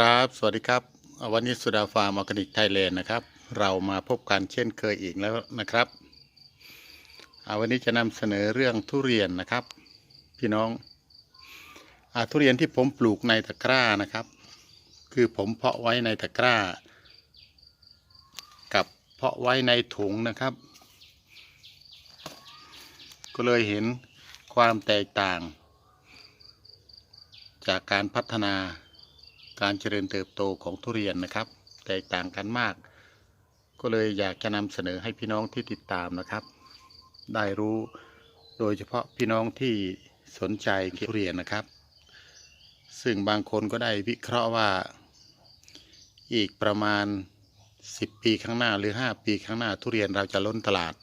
ครับ สวัสดีครับ วันนี้สุดาฟาร์มออร์แกนิกไทยแลนด์นะครับ เรามาพบกันเช่นเคยอีกแล้วนะครับ วันนี้จะนำเสนอเรื่องทุเรียนนะครับ พี่น้องอทุเรียนที่ผมปลูกในตะกร้านะครับ คือผมเพาะไว้ในตะกร้า กับเพาะไว้ในถุงนะครับ ก็เลยเห็นความแตกต่าง จากการพัฒนา การเจริญเติบโตของทุเรียนนะครับ แตกต่างกันมาก ก็เลยอยากจะนำเสนอให้พี่น้องที่ติดตามนะครับ ได้รู้โดยเฉพาะพี่น้องที่สนใจทุเรียนนะครับ ซึ่งบางคนก็ได้วิเคราะห์ว่าอีกประมาณ 10 ปีข้างหน้าหรือ 5 ปีข้างหน้าทุเรียนเราจะล้นตลาด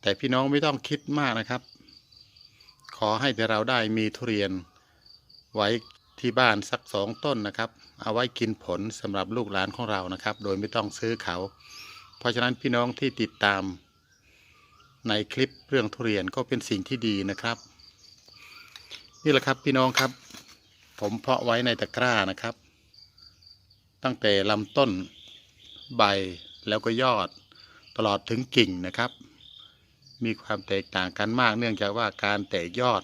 แต่พี่น้องไม่ต้องคิดมากนะครับ ขอให้แต่เราได้มีทุเรียนไว้ ที่บ้านสักสองต้นนะครับ เอาไว้กินผลสำหรับลูกหลานของเรานะครับ โดยไม่ต้องซื้อเขา เพราะฉะนั้นพี่น้องที่ติดตามในคลิปเรื่องทุเรียนก็เป็นสิ่งที่ดีนะครับ นี่แหละครับพี่น้องครับ ผมเพาะไว้ในตะกร้านะครับ ตั้งแต่ลำต้นใบแล้วก็ยอดตลอดถึงกิ่งนะครับ มีความแตกต่างกันมากเนื่องจากว่าการแตกยอด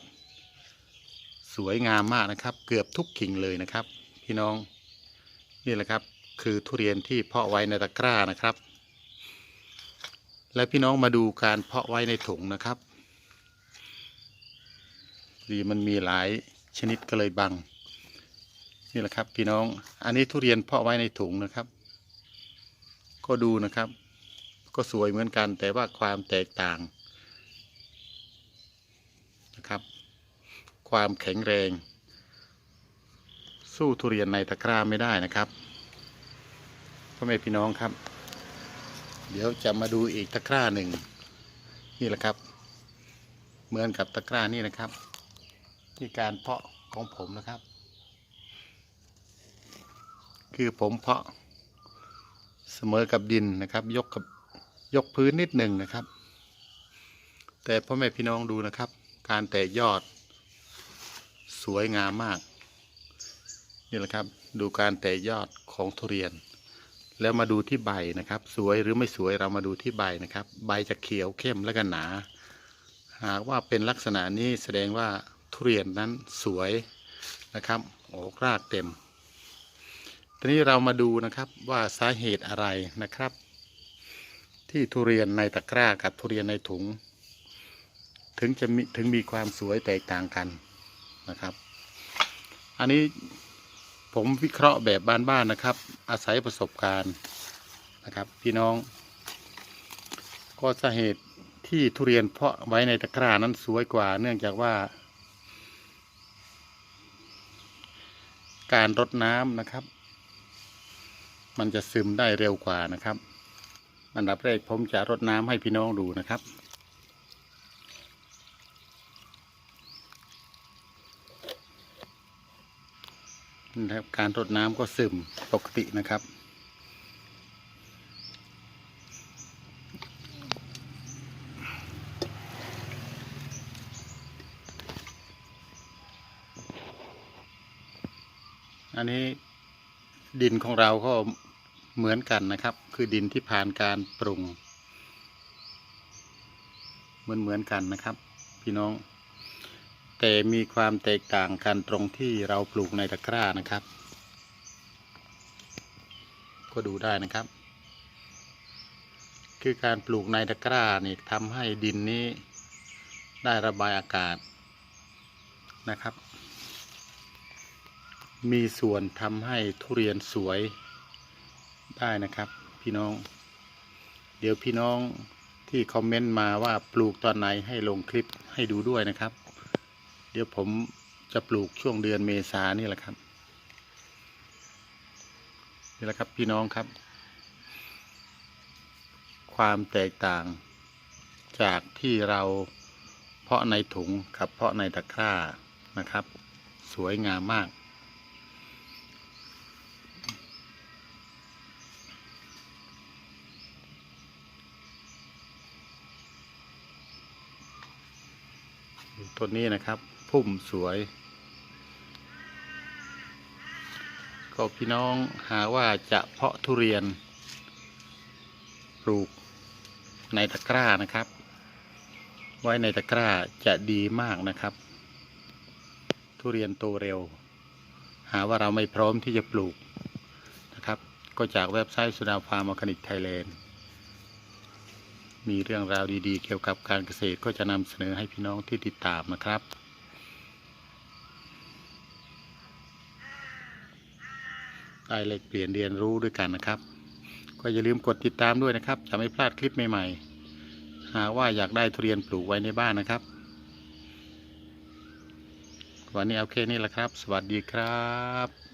สวยงามมากนะครับ เกือบทุกกิ่งเลยนะครับ พี่น้องนี่แหละครับ คือทุเรียนที่เพาะไว้ในตะกร้านะครับ และพี่น้องมาดูการเพาะไว้ในถุงนะครับดีมันมีหลายชนิดก็เลยบัง นี่แหละครับ พี่น้องอันนี้ทุเรียนเพาะไว้ในถุงนะครับ ก็ดูนะครับ ก็สวยเหมือนกันแต่ว่าความแตกต่างนะครับ ความแข็งแรง สู้ทุเรียนในตะกร้าไม่ได้นะครับพ่อแม่พี่น้องครับ เดี๋ยวจะมาดูอีกตะกร้าหนึ่งนี่แหละครับ เหมือนกับตะกร้านี่นะครับที่การเพาะของผมนะครับ คือผมเพาะเสมอกับดินนะครับ ยกกับยกพื้นนิดหนึ่งนะครับ แต่พ่อแม่พี่น้องดูนะครับ การแตกยอด วยงามมาก นี่แหละครับ ดูการแตกยอดของทุเรียน แล้วมาดูที่ใบนะครับ สวยหรือไม่สวยเรามาดูที่ใบนะครับ ใบจะเขียวเข้มและก็หนา หากว่าเป็นลักษณะนี้แสดงว่าทุเรียนนั้นสวยนะครับโอ้รากเต็ม ทีนี้เรามาดูนะครับว่าสาเหตุอะไรนะครับ ที่ทุเรียนในตะกร้ากับทุเรียนในถุง ถึงจะมีถึงมีความสวยแตกต่างกัน นะครับ อันนี้ผมวิเคราะห์แบบบ้านๆนะครับ อาศัยประสบการณ์นะครับ พี่น้อง ก็สาเหตุที่ทุเรียนเพาะไว้ในตะกร้านั้นสวยกว่า เนื่องจากว่า การรดน้ำนะครับ มันจะซึมได้เร็วกว่านะครับ อันดับแรกผมจะรดน้ำให้พี่น้องดูนะครับ นะครับการรดน้ำก็ซึมปกตินะครับ อันนี้ดินของเราก็เหมือนกันนะครับ คือดินที่ผ่านการปรุง เหมือนเหมือนกันนะครับ พี่น้อง แต่มีความแตกต่างกันตรงที่เราปลูกในตะกร้านะครับ ก็ดูได้นะครับ คือการปลูกในตะกร้านี่ทำให้ดินนี้ได้ระบายอากาศนะครับ มีส่วนทำให้ทุเรียนสวยได้นะครับ พี่น้อง เดี๋ยวพี่น้องที่คอมเมนต์มาว่าปลูกตอนไหนให้ลงคลิปให้ดูด้วยนะครับ ดี๋ยวผมจะปลูกช่วงเดือนเมษานี่แหละครับ นี่แหละครับพี่น้องครับ ความแตกต่างจากที่เราเพาะในถุงกับเพาะในตะกร้านะครับ สวยงามมาก ต้นนี้นะครับ พุ่มสวย ก็พี่น้องหาว่าจะเพาะทุเรียน ปลูกในตะกร้านะครับ ไว้ในตะกร้าจะดีมากนะครับ ทุเรียนโตเร็ว หาว่าเราไม่พร้อมที่จะปลูกนะครับ ก็จากเว็บไซต์สุดาฟาร์มอร์แกนิกไทยแลนด์มีเรื่องราวดีๆ เกี่ยวกับการเกษตรก็จะนำเสนอให้พี่น้องที่ติดตามนะครับ ได้เลกเปลี่ยนเรียนรู้ด้วยกันนะครับ ก็อย่าลืมกดติดตามด้วยนะครับ จะไม่พลาดคลิปใหม่ๆ หากว่าอยากได้ทุเรียนปลูกไว้ในบ้านนะครับ วันนี้เอาแค่นี้แหละครับ สวัสดีครับ